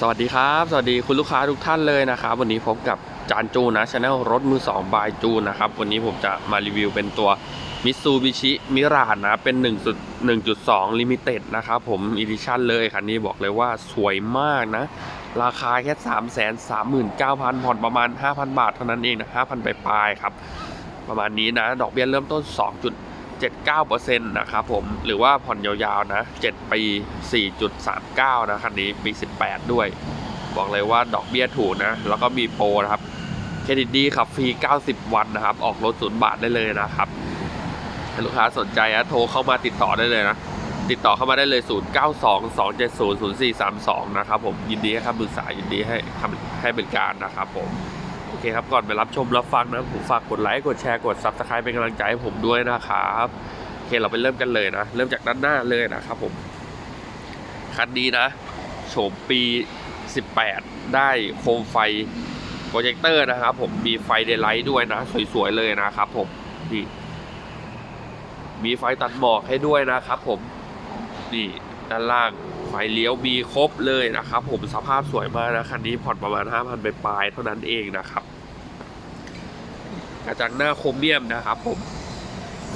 สวัสดีครับ สวัสดีคุณลูกค้าทุกท่านเลยนะครับ วันนี้พบกับจานจูนะช anel รถมือ2บายจูนะครับ วันนี้ผมจะมารีวิวเป็นตัว Mitsubishi m i r a ะนะเป็น1 1.2 Limited นะครับผม Edition เลยคันนี้บอกเลยว่าสวยมากนะ ราคาแค่ 3 3 9 0 0 0ผ่อนประมาณ 5,000 บาทเท่านั้นเองนะ5,000ปลายๆครับ ประมาณนี้นะ ดอกเบี้ยเริ่มต้น 79%นะครับผมหรือว่าผ่อนยาวๆนะ 7 ปี 4.39 นะคันนี้ปี 18 ด้วย บอกเลยว่าดอกเบี้ยถูกนะ แล้วก็มีโปรนะครับเครดิตดีขับฟรี 90 วันนะครับ ออกรถศูนย์บาทได้เลยนะครับถ้าลูกค้าสนใจนะโทรเข้ามาติดต่อได้เลยนะ ติดต่อเข้ามาได้เลย 0922700432 นะครับผมยินดีให้คำปรึกษายินดีให้ทำให้บริการนะครับผม โอเคครับก่อนไปรับชมรับฟังนะผมฝากกดไลค์กดแชร์กด Subscribe เป็นกำลังใจให้ผมด้วยนะครับโอเคเราไปเริ่มกันเลยนะ เริ่มจากด้านหน้าเลยนะครับผมคันนี้นะโฉมปี 18 ได้โคมไฟโปรเจคเตอร์นะครับผมมีไฟเดย์ไลท์ด้วยนะ สวยๆเลยนะครับผมนี่มีไฟตัดหมอกให้ด้วยนะครับผมนี่ด้านล่าง ฟเลี้ยวมีครบเลยนะครับ ผมสภาพสวยมากนะคันนี้ผ่อนประมาณ 5,000ไปปลายเท่านั้นเองนะครับกระจังหน้าโครเมียมนะครับ ผม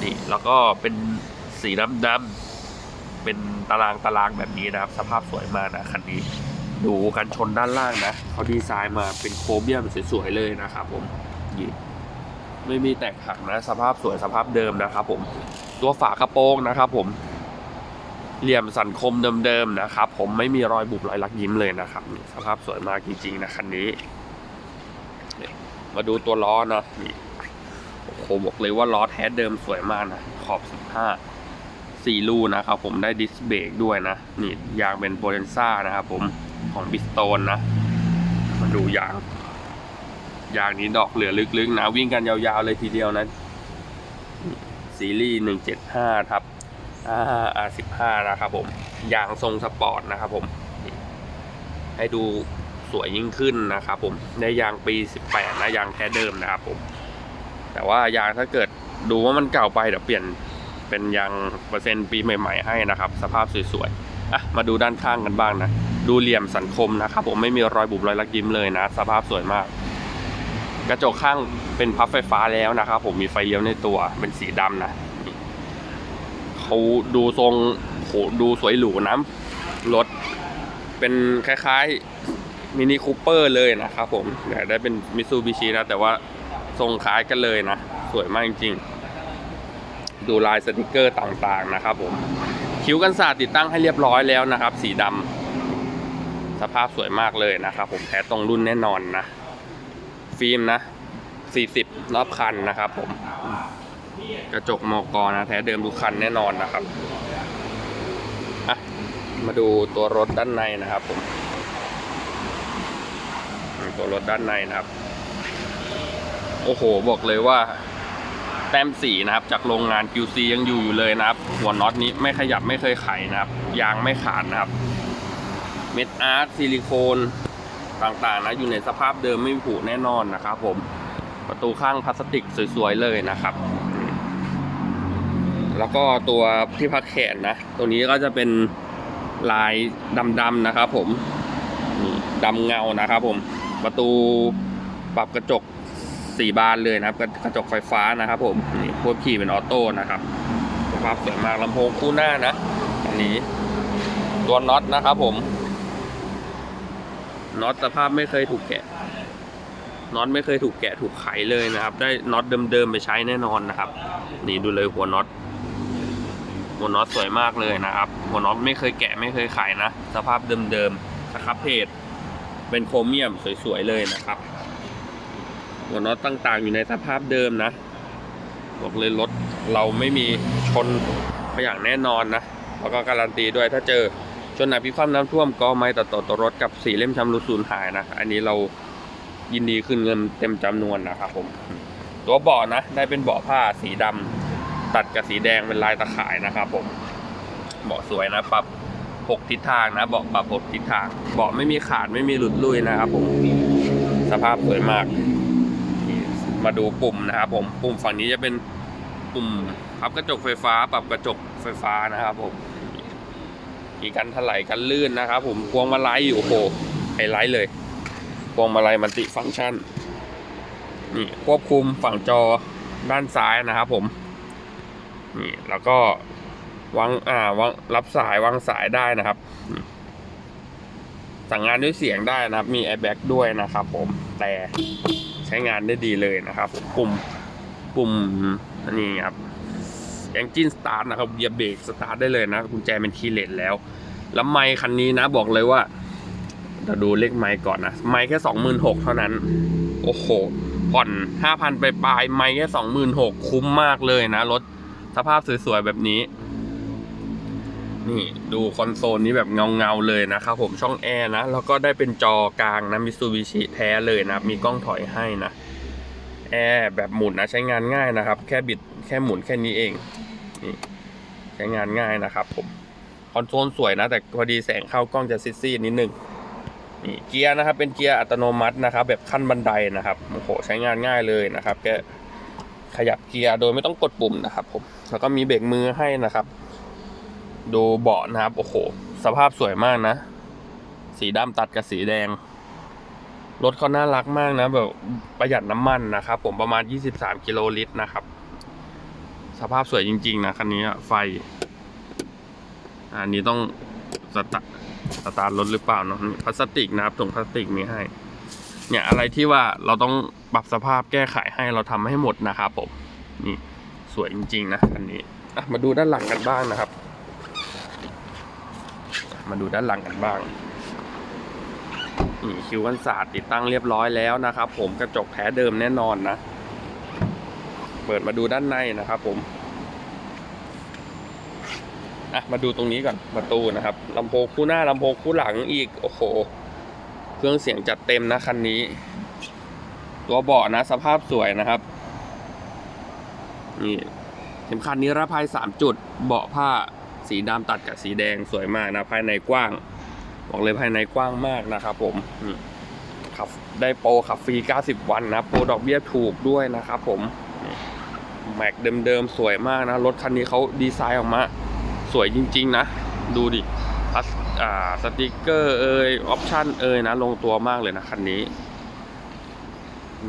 นี่แล้วก็เป็นสีดำดำๆเป็นตารางตารางแบบนี้นะครับ สภาพสวยมากนะคันนี้ดูกันชนด้านล่างนะเขาดีไซน์มาเป็นโครเมียมสวยๆเลยนะครับ ผมนี่ไม่มีแตกหักนะ สภาพสวยสภาพเดิมนะครับ ผมตัวฝากระโปรงนะครับ ผม เหลี่ยมสันคมเดิมๆนะครับ ผมไม่มีรอยบุบรอยลักยิ้มเลยนะครับสภาพสวยมากจริงๆนะคันนี้ มาดูตัวล้อนะนี่โอ้โหบอกเลยว่าล้อแท้เดิมสวยมากนะขอบ15สี่ลูนะครับผมได้ดิสเบรกด้วยนะนี่ยางเป็นโปรเ e นซ่านะครับผมของบิสโตนนะ มาดูยางยางนี้ดอกเหลือลึกๆนะวิ่งกันยาวๆเลยทีเดียวนะซีรีส์175ทับ R15 นะครับผมยางทรงสปอร์ตนะครับผมให้ดูสวยยิ่งขึ้นนะครับผมได้ยางปี 18 นะยางแท้เดิมนะครับผม แต่ว่ายางถ้าเกิดดูว่ามันเก่าไปเดี๋ยวเปลี่ยนเป็นยางเปอร์เซ็นต์ปีใหม่ๆให้นะครับ สภาพสวยๆอะมาดูด้านข้างกันบ้างนะ ดูเหลี่ยมสันคมนะครับผมไม่มีรอยบุบรอยลักยิ้มเลยนะ สภาพสวยมาก กระจกข้างเป็นพับไฟฟ้าแล้วนะครับผมมีไฟเลี้ยวในตัวเป็นสีดำนะ เขาดูทรงโหดูสวยหรูนะรถเป็นคล้ายๆมินิคูเปอร์เลยนะครับผมแต่ได้เป็นมิ t ซูบิชินะ แต่ว่าทรงคล้ายกันเลยนะ สวยมากจริงๆ ดูลายสติกเกอร์ต่างๆนะครับผม คิ้วกันศาสตร์ติดตั้งให้เรียบร้อยแล้วนะครับ สีดำสภาพสวยมากเลยนะครับผมแท้ตรงรุ่นแน่นอนนะ ฟิล์มนะ40รอบคันนะครับผม กระจกมอกอนะแท้เดิมทุกคันแน่นอนนะครับอะมาดูตัวรถด้านในนะครับผมตัวรถด้านในนะครับ โอ้โหบอกเลยว่า แต้มสีนะครับ จากโรงงาน QC ยังอยู่อยู่เลยนะครับ หัวน็อตนี้ไม่ขยับไม่เคยไขนะครับ ยางไม่ขาดนะครับ เม็ดอาร์ตซิลิโคนต่างๆนะอยู่ในสภาพเดิมไม่ผุแน่นอนนะครับผมประตูข้างพลาสติกสวยๆเลยนะครับ แล้วก็ตัวที่พักแขนนะ ตัวนี้ก็จะเป็นลายดำๆนะครับผมดำเงานะครับผม ประตูปรับกระจกสี่บานเลยนะครับกระกระจกไฟฟ้านะครับผมนี่พวกขี่เป็นออโต้นะครับสภาพสวยมากลำโพงคู่หน้านะ อันนี้ ตัวน็อตนะครับผมน็อตสภาพไม่เคยถูกแกะน็อตไม่เคยถูกแกะถูกไขเลยนะครับ ได้น็อตเดิมๆไปใช้แน่นอนนะครับ นี่ดูเลยหัวน็อต หัวน็อตสวยมากเลยนะครับ หัวน็อตไม่เคยแกะไม่เคยไขนะ สภาพเดิมๆสครับเพจเป็นโครเมียมสวยๆเลยนะครับ หัวน็อตต่างๆอยู่ในสภาพเดิมนะบอกเลยรถเราไม่มีชนอย่างแน่นอนนะแล้วก็การันตีด้วยถ้าเจอชนหนักพิความน้ำท่วมก็ไม่ตัดต่อตัวรถกับสีเล่มชำรุดสูญหายนะ อันนี้เรายินดีขึ้นเงินเต็มจำนวนนะครับผม ตัวเบาะนะ ได้เป็นเบาะผ้าสีดำ ตัดกับสีแดงเป็นลายตะข่ายนะครับผมเบาะสวยนะปรับหกทิศทางนะเบาะปรับหกทิศทางเบาะไม่มีขาดไม่มีหลุดลุยนะครับผมสภาพสวยมาก มาดูปุ่มนะครับผมปุ่มฝั่งนี้จะเป็นปุ่มพับกระจกไฟฟ้า ปรับกระจกไฟฟ้านะครับผมมีกันถลายกันลื่นนะครับผมพวงมาลัยอยู่โอ้โหฮไลท์เลยพวงมาลัยมัลติฟังก์ชันนี่ควบคุมฝั่งจอด้านซ้ายนะครับผม นี่แล้วก็วางอ่าวางรับสายวางสายได้นะครับ สั่งงานด้วยเสียงได้นะครับ มี airbag ด้วยนะครับ ผมแต่ใช้งานได้ดีเลยนะครับปุ่มปุ่มอันนี้ครับ engine start นะครับเหยียบเบรกสตาร์ทได้เลยนะกุญแจเป็นคีย์เลสแล้ว แล้วไมค์คันนี้นะบอกเลยว่าเดี๋ยวดูเลขไมค์ก่อนนะไมค์แค่สองหมื่นหกเท่านั้น โอ้โหผ่อนห้าพันไปปลายไมค์แค่สองหมื่นหกคุ้มมากเลยนะรถ สภาพสวยๆ แบบนี้ นี่ดูคอนโซลนี้แบบเงาๆเลยนะครับผมช่องแอร์นะ แล้วก็ได้เป็นจอกลางนะมิซูบิชิแท้เลยนะ มีกล้องถอยให้นะแอร์แบบหมุนนะใช้งานง่ายนะครับ แค่บิดแค่หมุนแค่นี้เองนี่ใช้งานง่ายนะครับผมคอนโซลสวยนะ แต่พอดีแสงเข้ากล้องจะซิซี่นิดนึงนี่เกียร์นะครับเป็นเกียร์อัตโนมัตินะครับ แบบขั้นบันไดนะครับโอ้โหใช้งานง่ายเลยนะครับแค่ ขยับเกียร์โดยไม่ต้องกดปุ่มนะครับผมแล้วก็มีเบรกมือให้นะครับ ดูเบาะนะครับโอ้โหสภาพสวยมากนะ สีดำตัดกับสีแดงรถเขาน่ารักมากนะ แบบประหยัดน้ำมันนะครับ ผมประมาณ 23 กิโลลิตรนะครับ สภาพสวยจริง ๆ นะคันนี้ไฟ อันนี้ต้องสตาร์สตาร์รถหรือเปล่าเนาะพลาสติกนะครับถุงพลาสติกมีให้ เนี่ยอะไรที่ว่าเราต้อง ปรับสภาพแก้ไขให้เราทำให้หมดนะครับผมนี่สวยจริงๆนะคันนี้อมาดูด้านหลังกันบ้างนะครับ มาดูด้านหลังกันบ้างนี่คิวกันศาสตร์ติดตั้งเรียบร้อยแล้วนะครับ ผมกระจกแท้เดิมแน่นอนนะ เปิดมาดูด้านในนะครับผมอะมาดูตรงนี้ก่อนประตูนะครับลำโพงคู่หน้าลำโพงคู่หลังอีกโอ้โห เครื่องเสียงจัดเต็มนะคันนี้ ตัวเบาะนะสภาพสวยนะครับ นี่เข็มขัดนิรภัยสามจุด เบาะผ้าสีดำตัดกับสีแดงสวยมากนะภายในกว้าง บอกเลยภายในกว้างมากนะครับ ผมขับได้โปรขับฟรี 90 วันนะโปรดอกเบี้ยถูกด้วยนะครับผมแม็กเดิมๆสวยมากนะ รถคันนี้เขาดีไซน์ออกมา สวยจริง ๆ นะ ดูดิสอ่าสติกเกอร์เอยออปชั่นเอยนะ ลงตัวมากเลยนะคันนี้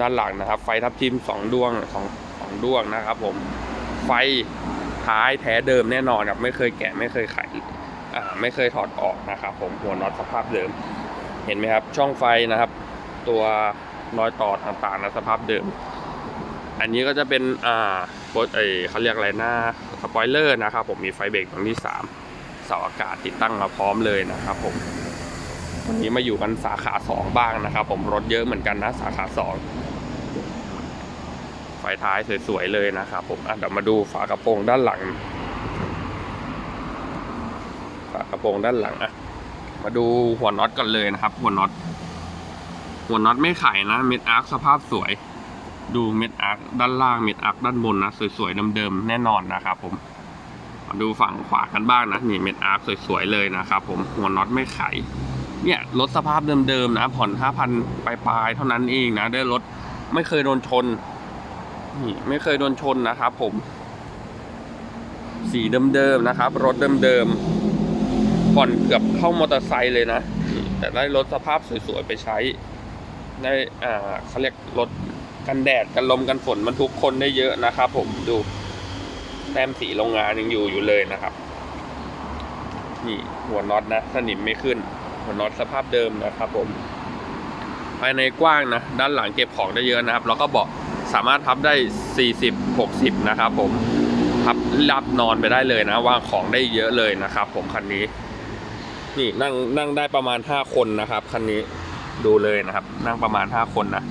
ด้านหลังนะครับ ไฟทับทิมสองดวงสองสองดวงนะครับ ผมไฟท้ายแท้เดิมแน่นอนครับไม่เคยแกะไม่เคยไขอ่าไม่เคยถอดออกนะครับ ผมหัวน็อตสภาพเดิม เห็นไหมครับ ช่องไฟนะครับ ตัวรอยต่อต่างๆนะสภาพเดิม อันนี้ก็จะเป็นอ่าโปรเอเขาเรียกอะไรหน้าสปอยเลอร์นะครับ ผมมีไฟเบรกตรงที่3เสาอากาศติดตั้งมาพร้อมเลยนะครับผม นนี้มาอยู่กันสาขา2บ้างนะครับ ผมรถเยอะเหมือนกันนะสาขา2ไฟท้ายสวยๆเลยนะครับผมเดี๋ยวมาดูฝากระโปรงด้านหลัง ฝากระโปรงด้านหลังอะมาดูหัวน็อตก่อนเลยนะครับ หัวน็อต หัวน็อตไม่ไขนะเม็ดอาร์คสภาพสวย ดูเม็ดอาร์คด้านล่างเม็ดอาร์คด้านบนนะสวยๆเดิมๆแน่นอนนะครับผมมาดูฝั่งขวากันบ้างนะนี่เม็ดอาร์คสวยๆเลยนะครับผมหัวน็อตไม่ไข เนี่ยรถสภาพเดิมๆนะ ผ่อน5,000ปลายๆเท่านั้นเองนะ ได้รถไม่เคยโดนชนนี่ไม่เคยโดนชนนะครับผม สีเดิมๆนะครับ รถเดิมๆผ่อนเกือบเข้ามอเตอร์ไซค์เลยนะ แต่ได้รถสภาพสวยๆไปใช้ ได้อ่าเขาเรียกรถกันแดดกันลมกันฝนมันทุกคนได้เยอะนะครับผมดูแต้มสีโรงงานยังอยู่อยู่เลยนะครับ นี่หัวน็อตนะ สนิมไม่ขึ้น หัวน็อตสภาพเดิมนะครับผม ภายในกว้างนะ ด้านหลังเก็บของได้เยอะนะครับ แล้วก็เบาะสามารถพับได้ 40 60 นะครับผม พับรับนอนไปได้เลยนะ วางของได้เยอะเลยนะครับ ผมคันนี้ นี่นั่งนั่งได้ประมาณ 5 คนนะครับคันนี้ดูเลยนะครับ นั่งประมาณ 5 คนนะ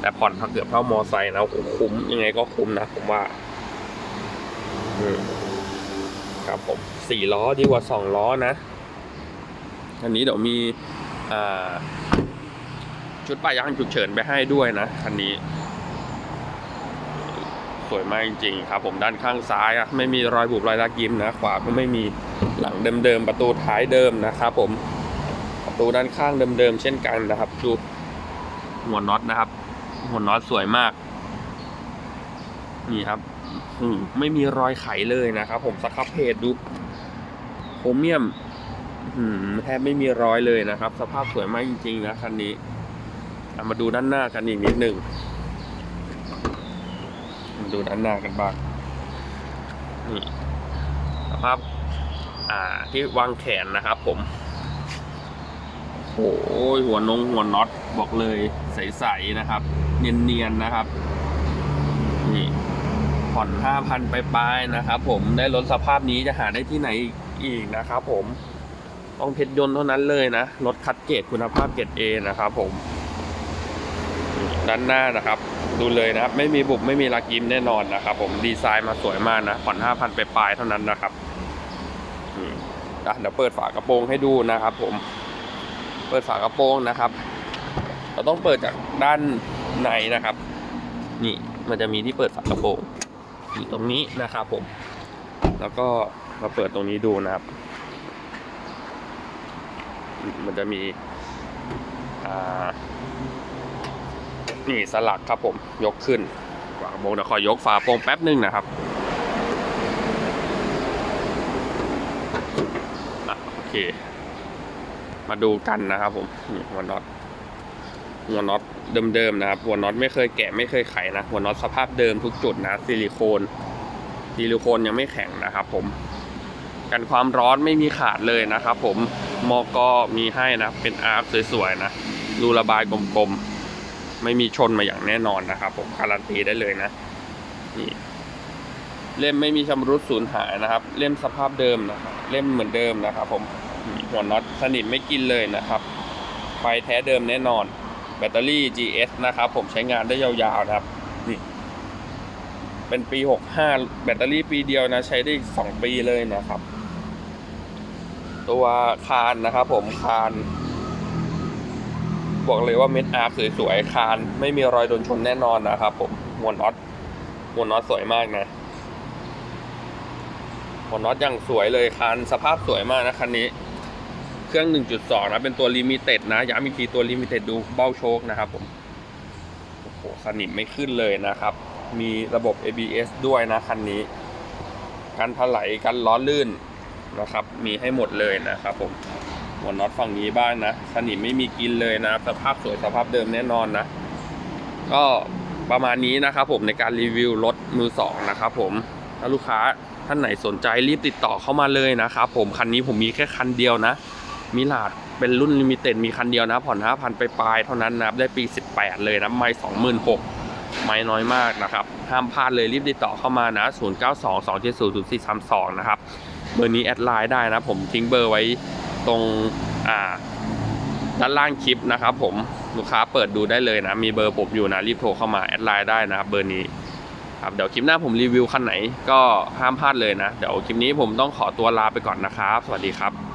แต่ผ่อนเกือบเท่ามอไซค์นะโอ้โหคุ้มยังไงก็คุ้มนะผมว่าครับผมสี่ล้อดีกว่าสองล้อนะ อันนี้เดี๋ยวมีชุดป้ายยางฉุกเฉินไปให้ด้วยนะคันนี้ สวยมากจริงๆครับ ผมด้านข้างซ้ายอะไม่มีรอยบุบรอยลักยิ้มนะขวาก็ไม่มีหลังเดิมๆประตูท้ายเดิมนะครับผมประตูด้านข้างเดิมๆเช่นกันนะครับดูหัวน็อตนะครับ หัวน็อตสวยมากนี่ครับไม่มีรอยไขเลยนะครับ ผมสครับเพจดูโครเมียม แทบไม่มีรอยเลยนะครับ สภาพสวยมากจริงๆนะคันนี้เอามาดูด้านหน้ากันอีกนิดหนึ่งมาดูด้านหน้ากันบ้างนี่สภาพอ่าที่วางแขนนะครับ ผมโอ้ยหัวนงหัวน็อตบอกเลยใสๆนะครับ เนียนๆนะครับนี่ผ่อนห้าพันไปๆนะครับ ผมได้รถสภาพนี้จะหาได้ที่ไหนอีกนะครับ ผม ต้องเพชรยนต์เท่านั้นเลยนะ รถคัดเกรดคุณภาพเกรดเอนะครับผม ด้านหน้านะครับ ดูเลยนะครับ ไม่มีบุบไม่มีลักยิ้มแน่นอนนะครับ ผมดีไซน์มาสวยมากนะผ่อนห้าพันไปปลายเท่านั้นนะครับเดี๋ยวเปิดฝากระโปรงให้ดูนะครับ ผม เปิดฝากระโปรงนะครับ เราต้องเปิดจากด้านในนะครับ นี่มันจะมีที่เปิดฝากระโปรงอยู่ตรงนี้นะครับ ผม แล้วก็มาเปิดตรงนี้ดูนะครับ มันจะมีอ่านี่สลักครับผมยกขึ้นฝากระโปรงเดี๋ยวขอยกฝาโปรงแป๊บหนึ่งนะครับอโอเค มาดูกันนะครับผมหัวน็อตหัวน็อตเดิมๆนะครับหัวน็อตไม่เคยแกะไม่เคยไขนะหัวน็อตสภาพเดิมทุกจุดนะซิลิโคนซิลิโคนยังไม่แข็งนะครับผม กันความร้อนไม่มีขาดเลยนะครับผม มอก็มีให้นะ เป็นอาร์คสวยๆนะรูระบายกลมๆ ไม่มีชนมาอย่างแน่นอนนะครับ ผมการันตีได้เลยนะ นี่เล่มไม่มีชำรุดสูญหายนะครับ เล่มสภาพเดิมนะครับ เล่มเหมือนเดิมนะครับ ผมมีหัวน็อตสนิทไม่กินเลยนะครับ ไฟแท้เดิมแน่นอน แบตเตอรี่ GS นะครับ ผมใช้งานได้ยาวๆนะครับ นี่ เป็นปี 65 แบตเตอรี่ปีเดียวนะ ใช้ได้อีก2ปีเลยนะครับ ตัวคานนะครับผมคานบอกเลยว่าเม็ดอาร์คสวยๆคาน ไม่มีรอยโดนชนแน่นอนนะครับผมหัวน็อตหัวน็อตสวยมากนะหัวน็อตยังสวยเลยคานสภาพสวยมากนะคันนี้ เครื่อง 1.2 นะเป็นตัวลิมิเต็ดนะย้ำอีกทีตัวลิมิเต็ดดูเบ้าโชคนะครับผมโอ้โหสนิมไม่ขึ้นเลยนะครับ มีระบบ ABS ด้วยนะคันนี้กันถลายกันล้อลื่น นะครับ มีให้หมดเลยนะครับผมหัวน็อตฝั่งนี้บ้างนะสนิมไม่มีกินเลยนะสภาพสวยสภาพเดิมแน่นอนนะ ก็ประมาณนี้นะครับผมในการรีวิวรถมือสองนะครับผมถ้าลูกค้าท่านไหนสนใจรีบติดต่อเข้ามาเลยนะครับผมคันนี้ผมมีแค่คันเดียวนะมิลาดเป็นรุ่นลิมิเต็ดมีคันเดียวนะผ่อน5,000ไปปลายเท่านั้นนะครับได้ปี 18 เลยนะไม่26,000ไม่น้อยมากนะครับ ห้ามพลาดเลยรีบติดต่อเข้ามานะ 0922700432 นะครับ เบอร์นี้แอดไลน์ได้นะ ผมทิ้งเบอร์ไว้ตรงอ่าด้านล่างคลิปนะครับผมลูกค้าเปิดดูได้เลยนะ มีเบอร์ผมอยู่นะ รีบโทรเข้ามาแอดไลน์ได้นะครับเบอร์นี้ครับเดี๋ยวคลิปหน้าผมรีวิวคันไหนก็ห้ามพลาดเลยนะ เดี๋ยวคลิปนี้ผมต้องขอตัวลาไปก่อนนะครับ สวัสดีครับ